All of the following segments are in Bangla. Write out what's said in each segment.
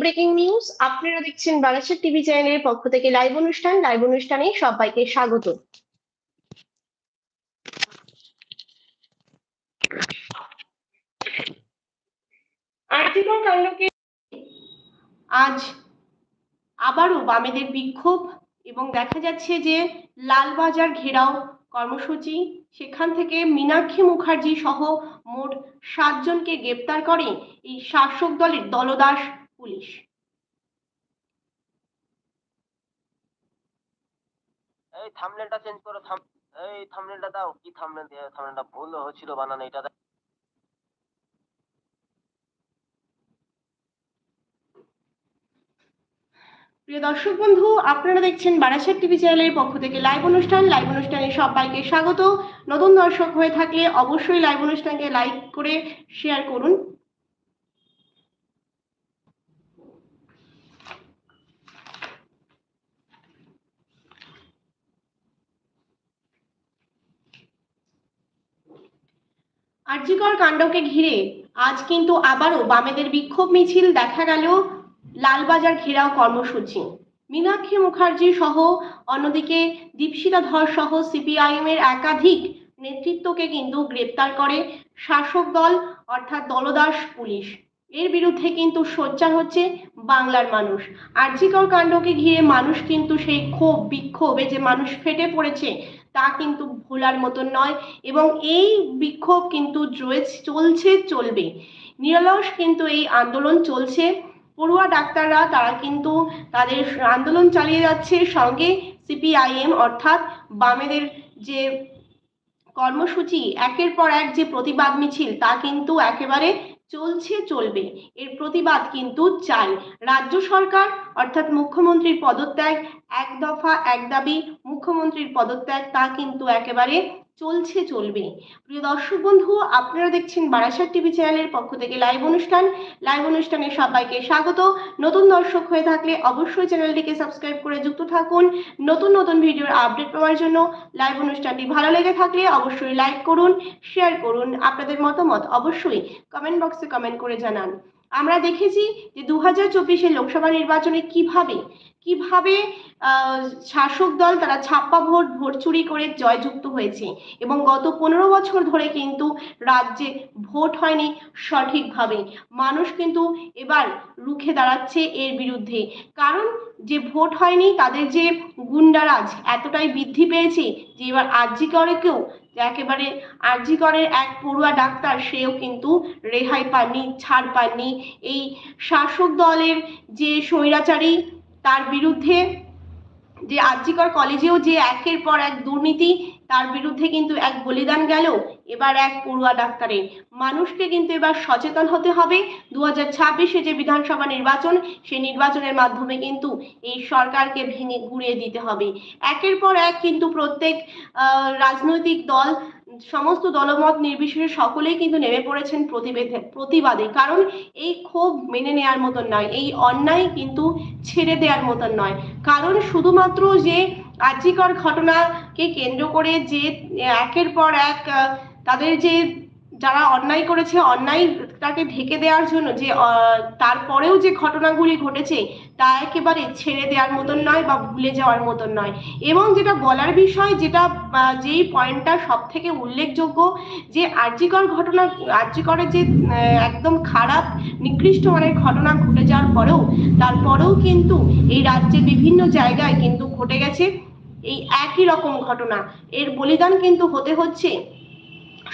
ব্রেকিং নিউজ আপনারা দেখছেন বারাসাত টিভি চ্যানেলের পক্ষ থেকে লাইভ অনুষ্ঠান। লাইভ অনুষ্ঠানে সবাইকে স্বাগত। আর্থিকর কাণ্ডকে আজ আবারও বামেদের বিক্ষোভ এবং দেখা যাচ্ছে যে লালবাজার ঘেরাও কর্মসূচি, সেখান থেকে মীনাক্ষী মুখার্জি সহ মোট সাতজনকে গ্রেপ্তার করে এই শাসক দলের দলদাস পুলিশ। এই থামনেলটা চেঞ্জ করো থাম এই থামনেলটা দাও। কি থামনেল দিয়ে থামনেলটা ভুল হচ্ছিল বানানো এটা। প্রিয় দর্শক বন্ধু আপনারা দেখছেন বারাসাত টিভি চ্যানেলের পক্ষ থেকে লাইভ অনুষ্ঠান। লাইভ অনুষ্ঠানে সবাইকে স্বাগত। নতুন দর্শক হয়ে থাকলে অবশ্যই লাইভ অনুষ্ঠানকে লাইক করে শেয়ার করুন। আরজিকর কাণ্ডকে ঘিরে আজ কিন্তু আবারও বামেদের বিক্ষোভ মিছিল দেখা গেল লালবাজার ঘেরাও কর্মসূচি। মীনাক্ষী মুখার্জি সহ অন্যদিকে দীপশিতা ধর সহ সিপিআইএম এর একাধিক নেতৃত্বকে কিন্তু গ্রেপ্তার করে শাসক দল, অর্থাৎ দলদাস পুলিশ। এর বিরুদ্ধে কিন্তু সোচ্চার হচ্ছে বাংলার মানুষ। আর্জিকর কাণ্ডকে ঘিরে মানুষ কিন্তু সেই ক্ষোভ বিক্ষোভে যে মানুষ ফেটে পড়েছে তা কিন্তু ভোলার মতন নয় এবং এই বিক্ষোভ কিন্তু চলছে, চলবে। নিরলস কিন্তু এই আন্দোলন চলছে। পড়ুয়া ডাক্তাররা তারা কিন্তু তাদের আন্দোলন চালিয়ে যাচ্ছে। সঙ্গে সিপিআইএম অর্থাৎ বামেদের যে কর্মসূচি, একের পর এক যে প্রতিবাদ মিছিল, তা কিন্তু একেবারে চলছে, চলবে। এর প্রতিবাদ কিন্তু চাই। রাজ্য সরকার, অর্থাৎ মুখ্যমন্ত্রীর পদত্যাগ, এক দফা এক দাবি, মুখ্যমন্ত্রীর পদত্যাগ, তা কিন্তু একেবারে চলছে, চলবে। প্রিয় দর্শক বন্ধু, আপনারা দেখছেন বারাসাত টিভি চ্যানেলের পক্ষ থেকে লাইভ অনুষ্ঠান। লাইভ অনুষ্ঠানে সবাইকে স্বাগত। নতুন দর্শক হয়ে থাকলে অবশ্যই চ্যানেলটিকে সাবস্ক্রাইব করে যুক্ত থাকুন। নতুন নতুন ভিডিওর আপডেট পাওয়ার জন্য লাইভ অনুষ্ঠানটি ভালো লেগে থাকলে অবশ্যই লাইক করুন, শেয়ার করুন। আপনাদের মতামত অবশ্যই কমেন্ট বক্সে কমেন্ট করে জানান। আমরা দেখেছি যে দু হাজার চব্বিশে লোকসভা নির্বাচনে কীভাবে কীভাবে শাসক দল তারা ছাপ্পা ভোট ভোট চুরি করে জয়যুক্ত হয়েছে? এবং গত পনেরো বছর ধরে কিন্তু রাজ্যে ভোট হয়নি সঠিকভাবে। মানুষ কিন্তু এবার রুখে দাঁড়াচ্ছে এর বিরুদ্ধে। কারণ যে ভোট হয়নি, তাদের যে গুন্ডারাজ এতটাই বৃদ্ধি পেয়েছে যে এবার আর্জি করে কেউ একেবারে আরজি করের এক পড়ুয়া ডাক্তার সেও কিন্তু রেহাই পাননি, ছাড় পাননি। এই শাসক দলের যে স্বৈরাচারী তার বিরুদ্ধে যে আর্যিকর কলেজেও যে একের পর এক দুর্নীতি, তার বিরুদ্ধে কিন্তু এক বলিদান গেল। এবার এক পড়ুয়া ডাক্তারের মানুষকে কিন্তু এবার সচেতন হতে হবে। দু হাজার ছাব্বিশে যে বিধানসভা নির্বাচন সেই নির্বাচনের মাধ্যমে কিন্তু এই সরকারকে ভেঙে ঘুরিয়ে দিতে হবে। একের পর এক কিন্তু প্রত্যেক রাজনৈতিক দল, সমস্ত দলমত নির্বিশেষে সকলেই কিন্তু নেমে পড়েছেন প্রতিবেদে, প্রতিবাদে। কারণ এই ক্ষোভ মেনে নেওয়ার মতন নয়, এই অন্যায় কিন্তু ছেড়ে দেওয়ার মতন নয়। কারণ শুধুমাত্র যে আর্যিকর ঘটনাকে কেন্দ্র করে যে একের পর এক তাদের যে যারা অন্যায় করেছে অন্যায়টাকে ঢেকে দেওয়ার জন্য যে তারপরেও যে ঘটনাগুলি ঘটেছে, তা একেবারে ছেড়ে দেওয়ার মতন নয় বা ভুলে যাওয়ার মতন নয়। এবং যেটা বলার বিষয়, যেটা যেই পয়েন্টটা সব থেকে উল্লেখযোগ্য, যে আর্যিকর ঘটনা আর্যিকরের যে একদম খারাপ, নিকৃষ্ট মানের ঘটনা ঘটে যাওয়ার পরেও, তারপরেও কিন্তু এই রাজ্যের বিভিন্ন জায়গায় কিন্তু ঘটে গেছে। এই একই রকম ঘটনা। এর বলিদান কিন্তু হতে হচ্ছে।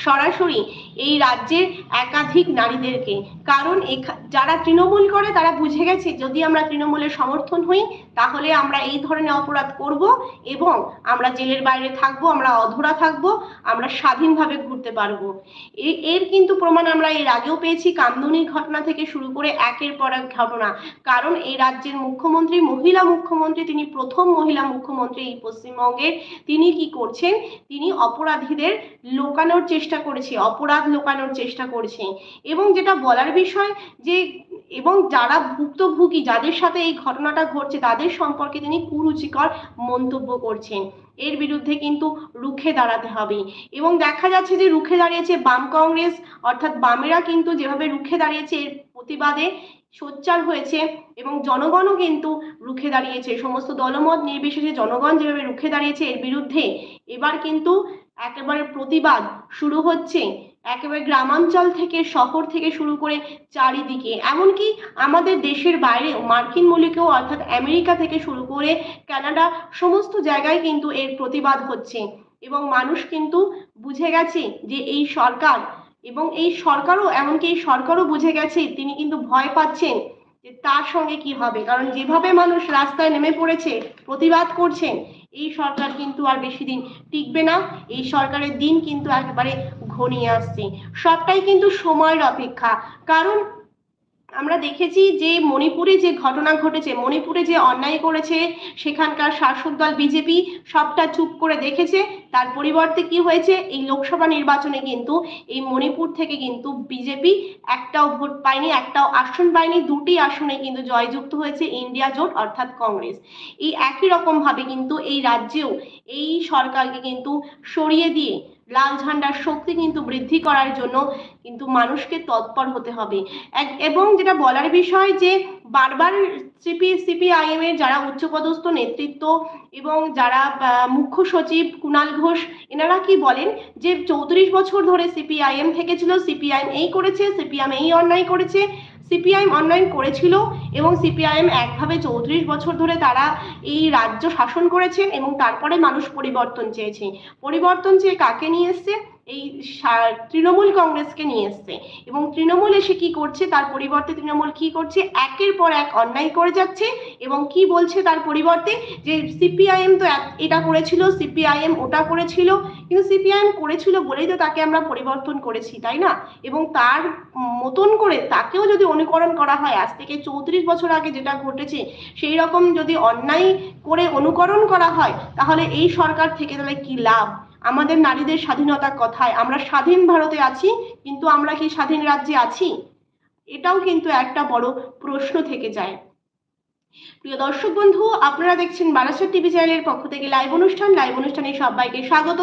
সরাসরি এই রাজ্যের একাধিক নারীদেরকে। কারণ যারা তৃণমূল করে তারা বুঝে গেছে, যদি আমরা তৃণমূলের সমর্থন হই, তাহলে আমরা এই ধরনের অপরাধ করব এবং আমরা জেলের বাইরে থাকব, আমরা অধরা থাকব, আমরা স্বাধীনভাবে ঘুরতে পারব। এর কিন্তু প্রমাণ আমরা এর আগেও পেয়েছি, কামদুনির ঘটনা থেকে শুরু করে একের পর এক ঘটনা। কারণ এই রাজ্যের মুখ্যমন্ত্রী, মহিলা মুখ্যমন্ত্রী, তিনি প্রথম মহিলা মুখ্যমন্ত্রী এই পশ্চিমবঙ্গের, তিনি কি করছেন? তিনি অপরাধীদের লোকানোর চেষ্টা করেছে, অপরাধ লোকানোর চেষ্টা করছে। এবং যেটা বলার বিষয় যে, এবং যারা ভুক্তভোগী, যাদের সাথে এই ঘটনাটা ঘটছে, তাদের সম্পর্কে তিনি কুরুচিকর মন্তব্য করছেন। এর বিরুদ্ধে কিন্তু রুখে দাঁড়াতে হবে। এবং দেখা যাচ্ছে যে, রুখে দাঁড়িয়েছে বাম কংগ্রেস, অর্থাৎ বামেরা কিন্তু যেভাবে রুখে দাঁড়িয়েছে, এর প্রতিবাদে সোচ্চার হয়েছে এবং জনগণও কিন্তু রুখে দাঁড়িয়েছে। সমস্ত দলমত নির্বিশেষে জনগণ যেভাবে রুখে দাঁড়িয়েছে, এর বিরুদ্ধে এবার কিন্তু একেবারে প্রতিবাদ শুরু হচ্ছে। একেবারে গ্রামাঞ্চল থেকে, শহর থেকে শুরু করে চারিদিকে। এমনকি আমাদের দেশের বাইরেও, মার্কিন মুলুকেও, অর্থাৎ আমেরিকা থেকে শুরু করে কানাডা, সমস্ত জায়গায় কিন্তু এর প্রতিবাদ হচ্ছে। এবং মানুষ কিন্তু বুঝে গেছে যে এই সরকার, এবং এই সরকারও, এমনকি এই সরকারও বুঝে গেছে, তিনি কিন্তু ভয় পাচ্ছেন যে তার সঙ্গে কি হবে। কারণ যেভাবে মানুষ রাস্তায় নেমে পড়েছে, প্রতিবাদ করছেন এই সরকার কিন্তু আর বেশি দিন টিকবে না। এই সরকারের দিন কিন্তু একেবারে ঘনিয়ে আসছে। সবটাই কিন্তু সময়ের অপেক্ষা। কারণ আমরা দেখেছি যে মণিপুরে যে ঘটনা ঘটেছে, মণিপুরে যে অন্যায় করেছে, সেখানকার শাসক দল বিজেপি সবটা চুপ করে দেখেছে। তার পরিবর্তে কি হয়েছে? এই লোকসভা নির্বাচনে কিন্তু এই মণিপুর থেকে কিন্তু বিজেপি একটাও ভোট পায়নি, একটাও আসন পায়নি। দুটি আসনে কিন্তু জয়যুক্ত হয়েছে ইন্ডিয়া জোট অর্থাৎ কংগ্রেস। এই একই রকম ভাবে কিন্তু এই রাজ্যেও এই সরকারকে কিন্তু সরিয়ে দিয়ে লাল ঝান্ডার শক্তি কিন্তু বৃদ্ধি করার জন্য কিন্তু মানুষকে তৎপর হতে হবে। এবং যেটা বলার বিষয় যে বারবার সিপি সিপিআইএম এর যারা উচ্চপদস্থ নেতৃত্ব এবং যারা মুখ্য সচিব কুণাল ঘোষ, এনারা কি বলেন যে চৌত্রিশ বছর ধরে সিপিআইএম থেকেছিল সিপিআইএম এই করেছে সিপিএম এই অন্যায় করেছে সিপিআইএম অনলাইন করেছিল এবং সিপিআইএম একভাবে চৌত্রিশ বছর ধরে তারা এই রাজ্য শাসন করেছেন এবং তারপরে মানুষ পরিবর্তন চেয়েছে। পরিবর্তন চেয়ে কাকে নিয়ে এসছে? এই তৃণমূল কংগ্রেসকে নিয়ে এসছে। এবং তৃণমূল এসে কি করছে? তার পরিবর্তে তৃণমূল কি করছে? একের পর এক অন্যায় করে যাচ্ছে এবং কি বলছে তার পরিবর্তে? যে সিপিআইএম তো এটা করেছিল, সিপিআইএম ওটা করেছিল। কিন্তু সিপিআইএম করেছিল বলেই তো তাকে আমরা পরিবর্তন করেছি, তাই না? এবং তার মতন করে তাকেও যদি অনুকরণ করা হয়, আজ থেকে চৌত্রিশ বছর আগে যেটা ঘটেছে, সেই রকম যদি অন্যায় করে অনুকরণ করা হয়, তাহলে এই সরকার থেকে তাহলে কি লাভ? আমাদের নারীদের স্বাধীনতার কথায় আমরা স্বাধীন ভারতে আছি, কিন্তু আমরা কি স্বাধীন রাজ্যে আছি? এটাও কিন্তু একটা বড় প্রশ্ন থেকে যায়। প্রিয় দর্শক বন্ধু, আপনারা দেখছেন বারাসাত টিভি চ্যানেলের পক্ষ থেকে লাইভ অনুষ্ঠান। লাইভ অনুষ্ঠানে সবাইকে স্বাগত।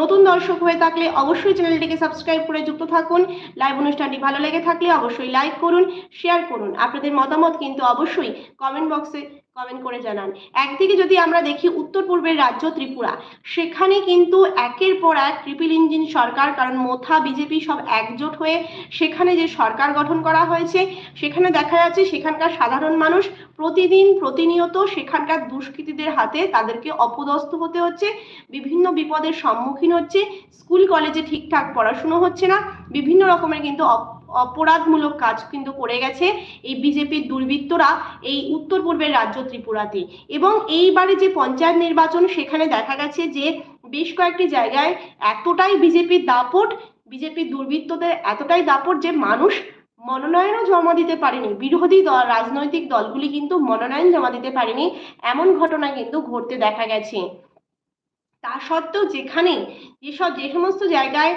নতুন দর্শক হয়ে থাকলে অবশ্যই চ্যানেলটিকে সাবস্ক্রাইব করে যুক্ত থাকুন। লাইভ অনুষ্ঠানটি ভালো লেগে থাকলে অবশ্যই লাইক করুন, শেয়ার করুন। আপনাদের মতামত কিন্তু অবশ্যই কমেন্ট বক্সে কমেন্ট করে জানান। একদিকে যদি আমরা দেখি উত্তর পূর্বের রাজ্য ত্রিপুরা, সেখানে কিন্তু একের পর এক ট্রিপল ইঞ্জিন সরকার, কারণ মোথা, বিজেপি সব একজোট হয়ে সেখানে যে সরকার গঠন করা হয়েছে, সেখানে দেখা যাচ্ছে সেখানকার সাধারণ মানুষ প্রতিদিন প্রতিনিয়ত সেখানকার দুষ্কৃতীদের হাতে তাদেরকে অপদস্থ হতে হচ্ছে, বিভিন্ন বিপদের সম্মুখীন হচ্ছে, স্কুল, কলেজে ঠিকঠাক পড়াশুনো হচ্ছে না, বিভিন্ন রকমের কিন্তু অপরাধমূলক কাজ কিন্তু করে গেছে এই বিজেপির দুর্বৃত্তরা এই উত্তর পূর্বের রাজ্য ত্রিপুরাতে। এবং এইবারে যে পঞ্চায়েত নির্বাচন, সেখানে দেখা গেছে যে বেশ কয়েকটি জায়গায় এতটাই বিজেপির দাপট, বিজেপির দুর্বৃত্তদের এতটাই দাপট যে মানুষ মনোনয়নও জমা দিতে পারেনি। বিরোধী দল, রাজনৈতিক দলগুলি কিন্তু মনোনয়ন জমা দিতে পারেনি। এমন ঘটনা কিন্তু ঘটতে দেখা গেছে। তা সত্ত্বেও যেখানে যেসব, যে সমস্ত জায়গায়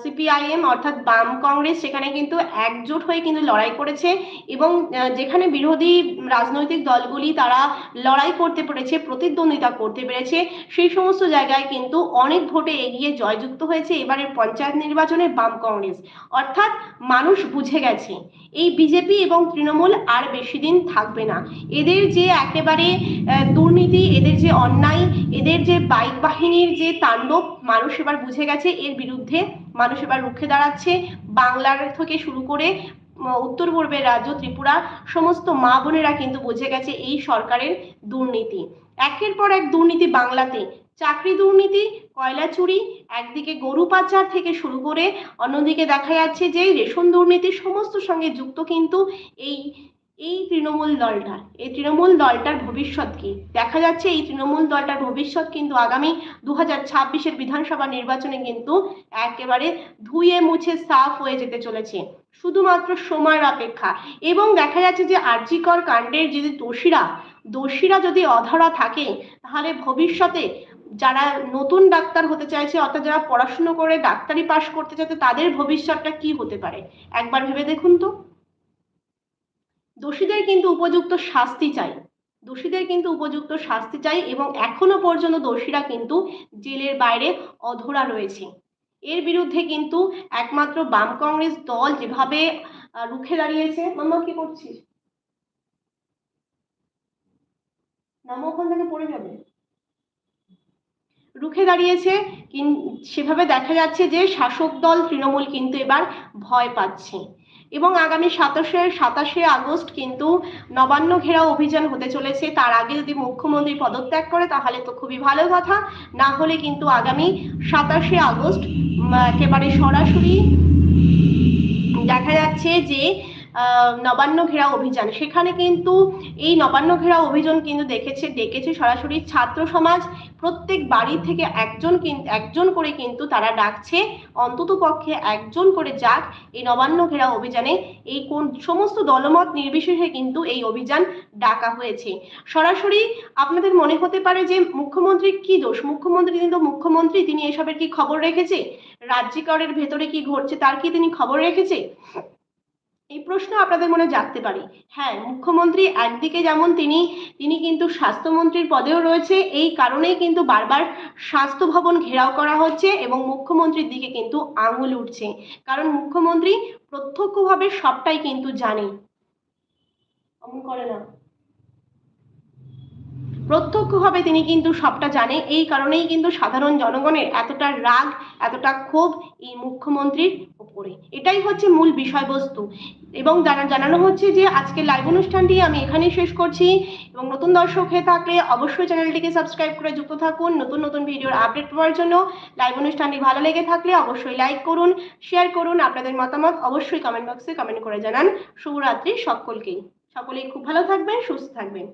সিপিআইএম অর্থাৎ বাম কংগ্রেস সেখানে কিন্তু একজোট হয়ে কিন্তু লড়াই করেছে এবং যেখানে বিরোধী রাজনৈতিক দলগুলি তারা লড়াই করতে পেরেছে, প্রতিদ্বন্দ্বিতা করতে পেরেছে, সেই সমস্ত জায়গায় কিন্তু অনেক ভোটে এগিয়ে জয়যুক্ত হয়েছে এবারের পঞ্চায়েত নির্বাচনে বাম কংগ্রেস। অর্থাৎ মানুষ বুঝে গেছে, এই বিজেপি এবং তৃণমূল আর বেশি দিন থাকবে না। এদের যে একেবারে দুর্নীতি, এদের যে অন্যায়, এদের যে বাইক বাহিনীর যে তাণ্ডব, মানুষ এবার বুঝে গেছে এর বিরুদ্ধে মানুষ এবার রুখে দাঁড়াচ্ছে। বাংলার থেকে শুরু করে উত্তর পূর্বের রাজ্য, ত্রিপুরা, সমস্ত মা বোনেরা কিন্তু বুঝে গেছে এই সরকারের দুর্নীতি। একের পর এক দুর্নীতি বাংলাতে। চাকরি দুর্নীতি, কয়লা চুরি, একদিকে গরু পাচার থেকে শুরু করে, অন্যদিকে দেখা যাচ্ছে যে রেশন দুর্নীতি, সমস্ত সঙ্গে যুক্ত কিন্তু এই এই তৃণমূল দলটা, এই তৃণমূল দলটার ভবিষ্যৎ কি? দেখা যাচ্ছে এই তৃণমূল দলটার ভবিষ্যৎ কিন্তু আগামী দু হাজার ছাব্বিশের বিধানসভা নির্বাচনে কিন্তু একেবারে ধুয়ে মুছে সাফ হয়ে যেতে চলেছে। শুধুমাত্র সময়ের অপেক্ষা। এবং দেখা যাচ্ছে যে আরজিকর কাণ্ডের যদি দোষীরা দোষীরা যদি অধরা থাকে, তাহলে ভবিষ্যতে যারা নতুন ডাক্তার হতে চাইছে, অর্থাৎ যারা পড়াশুনো করে ডাক্তারি পাশ করতে চাইছে, তাদের ভবিষ্যৎটা কি হতে পারে? একবার ভেবে দেখুন তো। দোষীদের কিন্তু উপযুক্ত শাস্তি চাই। দোষীদের কিন্তু উপযুক্ত শাস্তি চাই এবং এখনও পর্যন্ত দোষীরা কিন্তু জেলের বাইরে অধরা রয়েছে। এর বিরুদ্ধে কিন্তু একমাত্র বাম কংগ্রেস দল যেভাবে রুখে দাঁড়িয়েছে। মামা কি করছিস? পড়ে যাবে। রুখে দাঁড়িয়েছে সেভাবে দেখা যাচ্ছে যে শাসক দল তৃণমূল কিন্তু এবার ভয় পাচ্ছে। এবং আগামী সাতাশে সাতাশে আগস্ট কিন্তু নবান্ন ঘেরা অভিযান হতে চলেছে। তার আগে যদি মুখ্যমন্ত্রী পদত্যাগ করে, তাহলে তো খুবই ভালো কথা। না হলে কিন্তু আগামী সাতাশে আগস্ট একেবারে সরাসরি দেখা যাচ্ছে যে নবান্ন ঘেরা অভিযান। সেখানে কিন্তু এই নবান্ন ঘেরা অভিযান কিন্তু দেখেছে, ডেকেছে সরাসরি ছাত্র সমাজ। প্রত্যেক বাড়ি থেকে একজন একজন করে কিন্তু তারা ডাকছে, অন্তত পক্ষে একজন করে যাক এই নবান্ন ঘেরা অভিযানে। এই কোন, সমস্ত দলমত নির্বিশেষে কিন্তু এই অভিযান ডাকা হয়েছে। সরাসরি আপনাদের মনে হতে পারে যে মুখ্যমন্ত্রীর কি দোষ? মুখ্যমন্ত্রী কিন্তু মুখ্যমন্ত্রী, তিনি এসবের কি খবর রেখেছে? রাজ্যিকরের ভেতরে কি ঘটছে, তার কি তিনি খবর রেখেছে? এই প্রশ্ন আপনাদের মনে জাগতে পারে। হ্যাঁ মুখ্যমন্ত্রী একদিকে যেমন তিনি তিনি কিন্তু স্বাস্থ্যমন্ত্রীর পদেও রয়েছে। এই কারণেই কিন্তু বারবার স্বাস্থ্য ভবন ঘেরাও করা হচ্ছে এবং মুখ্যমন্ত্রীর দিকে কিন্তু আঙুল উঠছে। কারণ মুখ্যমন্ত্রী প্রত্যক্ষভাবে সবটাই কিন্তু জানে অমন করে না। প্রত্যক্ষভাবে তিনি কিন্তু সবটা জানে। এই কারণেই কিন্তু সাধারণ জনগণের এতটা রাগ, এতটা ক্ষোভ এই মুখ্যমন্ত্রীর উপরে। এটাই হচ্ছে মূল বিষয়বস্তু। এবং জানা, জানানো হচ্ছে যে আজকে লাইভ অনুষ্ঠানটি আমি এখানেই শেষ করছি। এবং নতুন দর্শক হয়ে থাকলে অবশ্যই চ্যানেলটিকে সাবস্ক্রাইব করে যুক্ত থাকুন। নতুন নতুন ভিডিওর আপডেট পাওয়ার জন্য লাইভ অনুষ্ঠানটি ভালো লেগে থাকলে অবশ্যই লাইক করুন শেয়ার করুন। আপনাদের মতামত অবশ্যই কমেন্ট বক্সে কমেন্ট করে জানান। শুভরাত্রি সকলকেই। সকলেই খুব ভালো থাকবেন, সুস্থ থাকবেন।